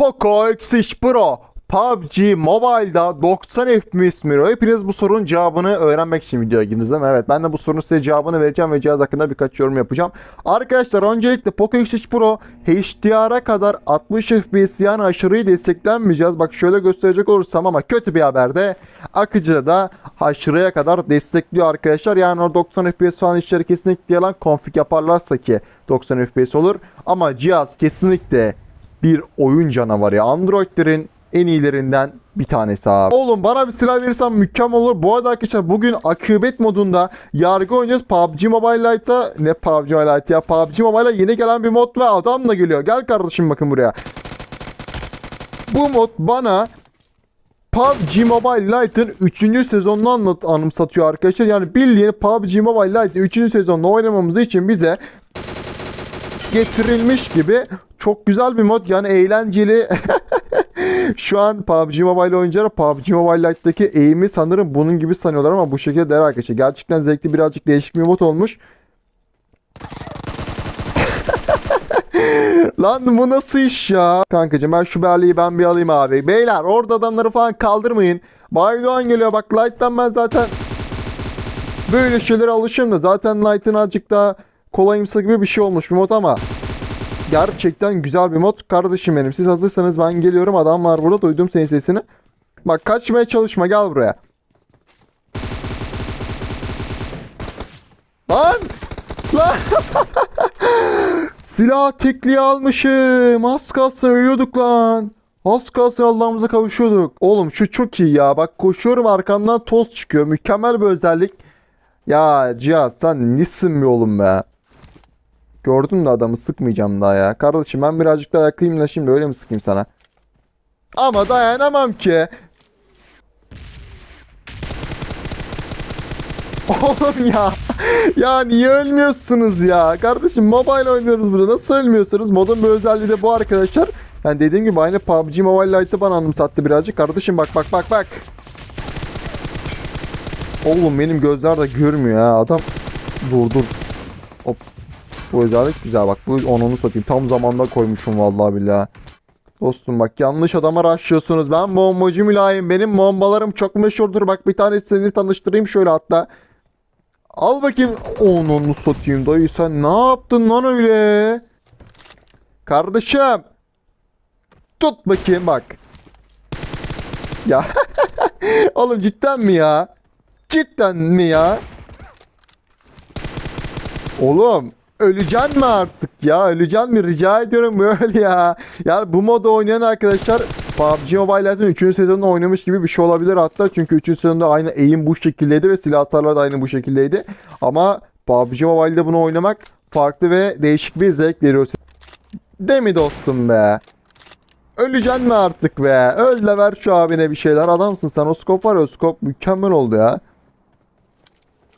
Poco X3 Pro PUBG Mobile'da 90 FPS mi? Hepiniz bu sorunun cevabını öğrenmek için videoya girdiniz değil mi? Evet ben de bu sorunun size cevabını vereceğim ve cihaz hakkında birkaç yorum yapacağım. Arkadaşlar öncelikle Poco X3 Pro HDR'a kadar 60 FPS yani aşırıyı desteklenmeyeceğiz. Bak şöyle gösterecek olursam ama kötü bir haberde akıcıda da aşırıya kadar destekliyor arkadaşlar. Yani o 90 FPS falan işleri kesinlikle yalan config yaparlarsa ki 90 FPS olur. Ama cihaz kesinlikle bir oyun canavarı. Android'lerin en iyilerinden bir tanesi abi. Oğlum bana bir silah verirsen mükemmel olur. Bu arada arkadaşlar bugün akıbet modunda yargı oynayacağız. PUBG Mobile Lite'da ne PUBG Mobile Lite ya PUBG Mobile'a yeni gelen bir mod ve adam da geliyor. Gel kardeşim bakın buraya. Bu mod bana PUBG Mobile Lite'ın 3. sezonunu anımsatıyor arkadaşlar. Yani bildiğin PUBG Mobile Lite'ın 3. sezonunu oynamamız için bize getirilmiş gibi çok güzel bir mod yani eğlenceli. Şu an PUBG Mobile oyuncuları PUBG Mobile Lite'daki eğimi sanırım bunun gibi sanıyorlar ama bu şekilde değil arkadaşlar. Gerçekten zevkli birazcık değişik bir mod olmuş. Lan bu nasıl iş ya? Kankacım ben şu berliği ben bir alayım abi. Beyler orada adamları falan kaldırmayın. Baydoğan geliyor bak Light'tan ben zaten böyle şeylere alışığım da zaten Light'ın azıcık daha kolayımsı gibi bir şey olmuş bir mod ama gerçekten güzel bir mod. Kardeşim benim siz hazırsanız ben geliyorum adam var burada duydum senin sesini. Bak kaçmaya çalışma gel buraya. Lan! Lan! Silah tekliği almışım. Az kalsın ölüyorduk lan. Az kalsın Allah'ımıza kavuşuyorduk. Oğlum şu çok iyi ya. Bak koşuyorum arkamdan toz çıkıyor. Mükemmel bir özellik. Ya Cihaz sen nesin bir oğlum be? Gördün de adamı sıkmayacağım daha ya. Kardeşim ben birazcık daha yakayım da şimdi öyle mi sıkayım sana? Ama dayanamam ki. Oğlum ya. Ya niye ölmüyorsunuz ya? Kardeşim mobile oynuyoruz burada. Nasıl ölmüyorsunuz? Modun bir özelliği de bu arkadaşlar. Yani dediğim gibi aynı PUBG Mobile Lite'ı bana anımsattı birazcık. Kardeşim bak bak bak bak. Oğlum benim gözler de görmüyor ha. Adam dur dur. Hop. Bu özellik güzel bak. Bu onunu satayım. Tam zamanda koymuşum vallahi billahi. Dostum bak yanlış adama raşlıyorsunuz. Ben bombacı mülayim. Benim bombalarım çok meşhurdur. Bak bir tane seni tanıştırayım şöyle hatta. Al bakayım. Onunu satayım dayı sen ne yaptın lan öyle? Kardeşim. Tut bakayım bak. Ya. Oğlum cidden mi ya? Cidden mi ya? Oğlum öleceksin mi artık ya? Öleceksin mi? Rica ediyorum böyle ya. Yani bu modu oynayan arkadaşlar PUBG Mobile Legends 3. sezonunu oynamış gibi bir şey olabilir hatta. Çünkü 3. sezonda aynı aim bu şekildeydi ve silah hasarları da aynı bu şekildeydi. Ama PUBG Mobile'de bunu oynamak farklı ve değişik bir zevk veriyor. Değil mi dostum be? Öleceksin mi artık be? Öl de ver şu abine bir şeyler. Adamsın sen. O skop var ya o skop mükemmel oldu ya.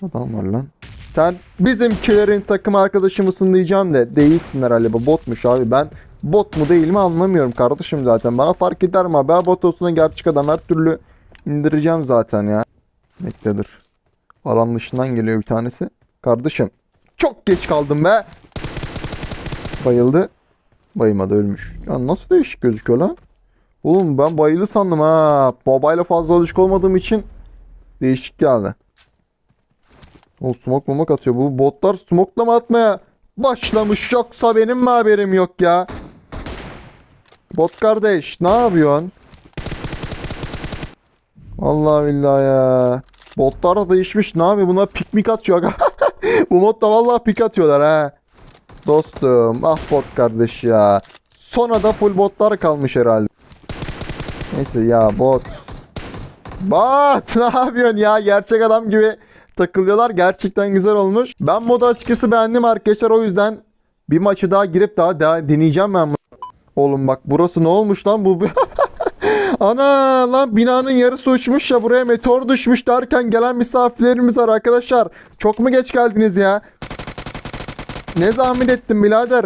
Adam var lan. Sen bizimkilerin takım arkadaşı mısın diyeceğim de değilsin herhalde botmuş abi. Ben bot mu değil mi anlamıyorum kardeşim zaten. Bana fark eder mi abi? Bot olsun gerçek adam her türlü indireceğim zaten ya. Bekle dur. Alan dışından geliyor bir tanesi. Kardeşim çok geç kaldım be. Bayıldı. Bayılmadı ölmüş. Ya nasıl değişik gözüküyor lan? Oğlum ben bayıldı sandım ha. Babayla fazla alışık olmadığım için değişik geldi o smoke mumak atıyor. Bu botlar smoke'la mı atmaya başlamış yoksa benim mi haberim yok ya? Bot kardeş ne yapıyorsun? Allah billahi ya. Botlar da değişmiş. Ne yapıyor? Bunlar pikmik atıyor. Bu modda vallahi pik atıyorlar ha. Dostum ah bot kardeş ya. Sonra da full botlar kalmış herhalde. Neyse ya bot. Bot ne yapıyorsun ya? Gerçek adam gibi takılıyorlar. Gerçekten güzel olmuş. Ben modu açıkçası beğendim arkadaşlar. O yüzden bir maçı daha girip daha, daha deneyeceğim ben. bunu. Oğlum bak burası ne olmuş lan bu? Ana lan binanın yarısı uçmuş ya buraya meteor düşmüş derken gelen misafirlerimiz var arkadaşlar. Çok mu geç geldiniz ya? Ne zahmet ettin birader?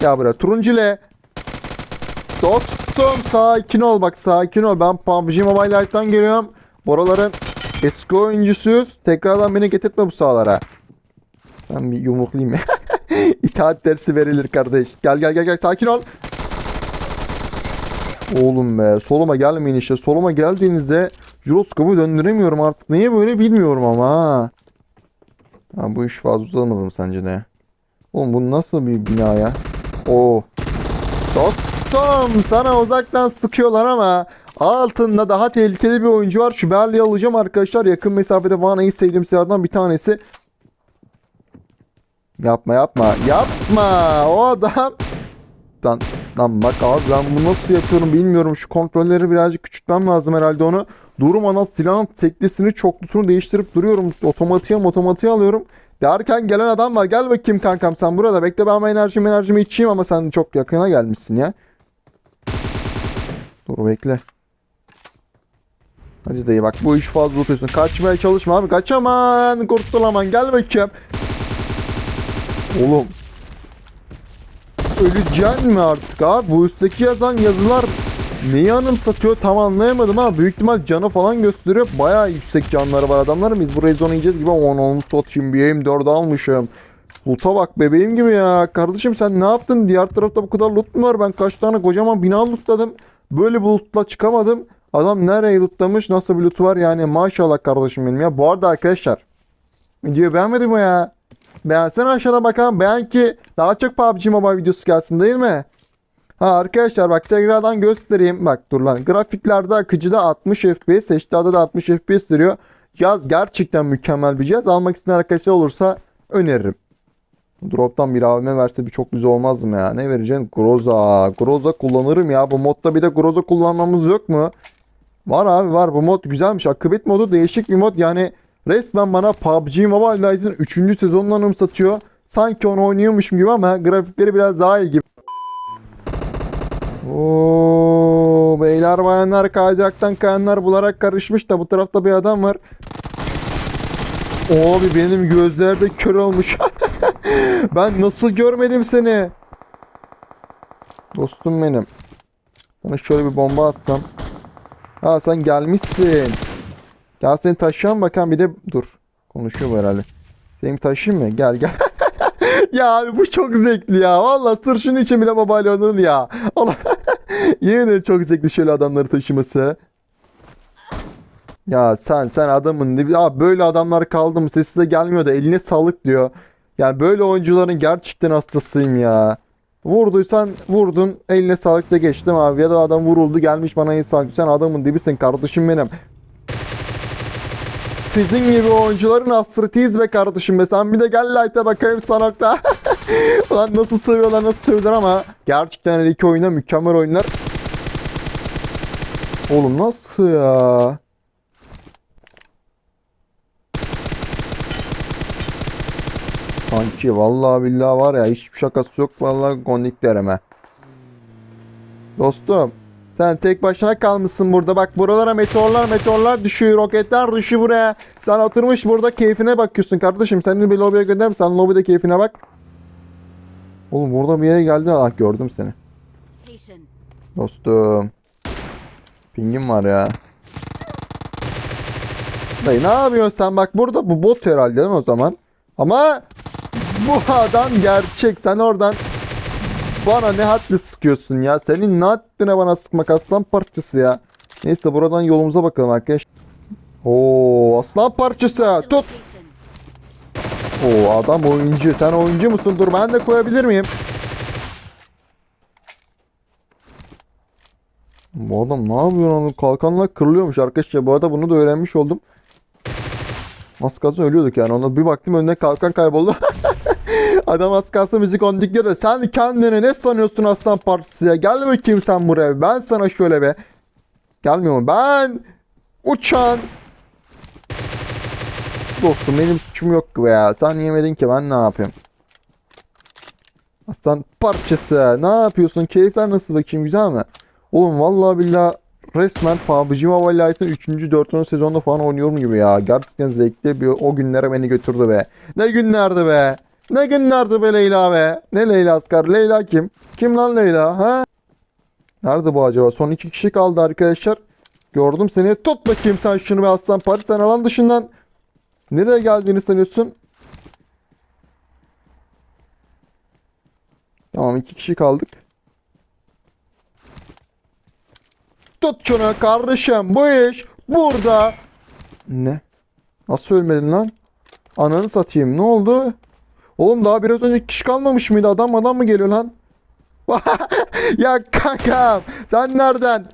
Ya buraya turuncule. Dostum sakin ol bak sakin ol. Ben PUBG Mobile Lite'dan geliyorum. Buraların eski oyuncusuyuz. Tekrardan beni getirtme bu sahalara. Ben bir yumruklayayım ya. İtaat dersi verilir kardeş. Gel gel gel gel sakin ol. Oğlum be soluma gelmeyin işte. Soluma geldiğinizde jiroskopu döndüremiyorum artık. Niye böyle bilmiyorum ama ha. Bu iş fazla uzamadı mı sence de? Oğlum bu nasıl bir bina ya? Oo. Dostum sana uzaktan sıkıyorlar ama altında daha tehlikeli bir oyuncu var. Şu Berli'yi alacağım arkadaşlar. Yakın mesafede bana en sevdiğim silahlardan bir tanesi. Yapma yapma. Yapma. O adam. Lan, lan bak abi ben bunu nasıl yapıyorum bilmiyorum. Şu kontrolleri birazcık küçültmem lazım herhalde onu. Durmadan silahın teklisini çoklusunu değiştirip duruyorum. Otomatiğe otomatiğe alıyorum. Derken gelen adam var. Gel bakayım kankam sen burada. Bekle ben enerjimi enerjimi içeyim ama sen çok yakına gelmişsin ya. Dur bekle. Hadi dayı bak bu iş fazla unutuyorsun. Kaçmaya çalışma abi. Kaçaman. Kurtulaman. Gel bakayım. Oğlum. Öleceksin mi artık abi? Bu üstteki yazan yazılar neyi anımsatıyor tam anlayamadım ama büyük ihtimal canı falan gösteriyor. Bayağı yüksek canları var adamların. Biz burayı zona yiyeceğiz gibi onu onu satayım bir M4 almışım. Loot'a bak bebeğim gibi ya. Kardeşim sen ne yaptın? Diğer tarafta bu kadar loot mu var? Ben kaç tane kocaman bina lootladım. Böyle bir lootla çıkamadım. Adam nereye lootlamış? Nasıl bir loot var? Yani maşallah kardeşim benim ya. Bu arada arkadaşlar. Videoyu beğenmedin mi ya? Beğensene aşağıda bakalım. Beğen ki daha çok PUBG Mobile videosu gelsin değil mi? Ha arkadaşlar bak tekrardan göstereyim. Bak dur lan. Grafiklerde akıcıda 60 FPS. HDR'da da 60 FPS duruyor. Cihaz gerçekten mükemmel bir cihaz. Almak isteyen arkadaşlar olursa öneririm. Drop'tan bir AVM verse bir çok güzel olmaz mı ya? Ne vereceksin? Groza. Groza kullanırım ya. Bu modda bir de Groza kullanmamız yok mu? Var abi var. Bu mod güzelmiş. Akıbet modu değişik bir mod. Yani resmen bana PUBG Mobile Lite'ın 3. sezonunu anımsatıyor. Sanki onu oynuyormuşum gibi ama grafikleri biraz daha iyi gibi. Oo, beyler bayanlar kaydıraktan kayanlar bularak karışmış da bu tarafta bir adam var. Abi benim gözlerde kör olmuş. ben nasıl görmedim seni? Dostum benim. Sana şöyle bir bomba atsam. Ha sen gelmişsin. Gel seni taşıyalım bakalım bir de dur. Konuşuyor bu herhalde. Seni taşıyayım mı? Gel gel. ya abi bu çok zevkli ya. Valla sırf şunun için bile mobile oynanır ya. Allah. Yemin çok zevkli şöyle adamları taşıması. Ya sen sen adamın dibi. Ya böyle adamlar kaldı mı sesi de gelmiyor da eline sağlık diyor. Yani böyle oyuncuların gerçekten hastasıyım ya. Vurduysan vurdun eline sağlık da geçtim abi ya da adam vuruldu gelmiş bana sağlık sen adamın dibisin kardeşim benim. Sizin gibi oyuncuların hasretiyiz be kardeşim be sen bir de gel light'a bakayım sanokta. Ulan nasıl seviyorlar nasıl seviyorlar ama gerçekten iki oyunda mükemmel oyunlar. Oğlum nasıl ya? Kanki vallahi billahi var ya hiçbir şakası yok vallahi gondik derim ha. Dostum sen tek başına kalmışsın burada bak buralara meteorlar meteorlar düşüyor roketler düşüyor buraya. Sen oturmuş burada keyfine bakıyorsun kardeşim seni bir lobiye gönderim sen lobide keyfine bak. Oğlum burada bir yere geldin ah gördüm seni. Dostum. Pingim var ya. Dayı ne yapıyorsun sen bak burada bu bot herhalde o zaman? Ama bu adam gerçek. Sen oradan bana ne haddi sıkıyorsun ya. Senin ne haddine bana sıkmak aslan parçası ya. Neyse buradan yolumuza bakalım arkadaş. Oo aslan parçası. Tut. Oo adam oyuncu. Sen oyuncu musun? Dur ben de koyabilir miyim? Bu adam ne yapıyor onu? Kalkanla kırılıyormuş arkadaşlar. Bu arada bunu da öğrenmiş oldum. Az kalsın ölüyorduk yani. Ona bir baktım önüne kalkan kayboldu. Adam az kalsın müzik ondik diyor sen kendini ne sanıyorsun aslan partisi ya? Gel bakayım sen buraya. Ben sana şöyle be. Gelmiyor mu? Ben uçan Dostum benim suçum yok ki ya. Sen yemedin ki ben ne yapayım? Aslan parçası. Ne yapıyorsun? Keyifler nasıl bakayım güzel mi? Oğlum vallahi billahi resmen PUBG Mobile Lite'ın 3. 4. sezonda falan oynuyorum gibi ya. Gerçekten zevkli bir o günlere beni götürdü be. Ne günlerdi be. Ne günlerdi be Leyla be. Ne Leyla Asgar? Leyla kim? Kim lan Leyla ha? Nerede bu acaba? Son iki kişi kaldı arkadaşlar. Gördüm seni. Tut bakayım sen şunu be aslan parça. Sen alan dışından nereye geldiğini sanıyorsun? Tamam iki kişi kaldık. Tut şunu kardeşim bu iş burada. Ne? Nasıl ölmedin lan? Ananı satayım ne oldu? Oğlum daha biraz önce kişi kalmamış mıydı? Adam adam mı geliyor lan? ya kankam sen nereden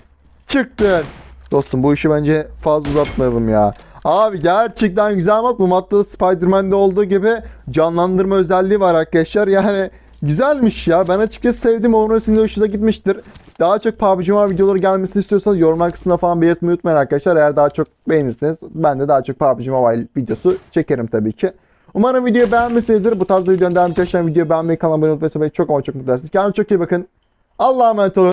çıktın? Dostum bu işi bence fazla uzatmayalım ya. Abi gerçekten güzel bak bu matta Spider-Man'de olduğu gibi canlandırma özelliği var arkadaşlar. Yani güzelmiş ya. Ben açıkçası sevdim. Umarım sizin de hoşunuza gitmiştir. Daha çok PUBG Mobile videoları gelmesini istiyorsanız yorumlar kısmına falan belirtmeyi unutmayın arkadaşlar. Eğer daha çok beğenirseniz ben de daha çok PUBG Mobile videosu çekerim tabii ki. Umarım videoyu beğenmişsinizdir. Bu tarz videoların devam ettiği videoyu beğenmeyi, kanalıma abone olmayı. Çok ama çok mutlu edersiniz. Kendinize çok iyi bakın. Allah'a emanet olun.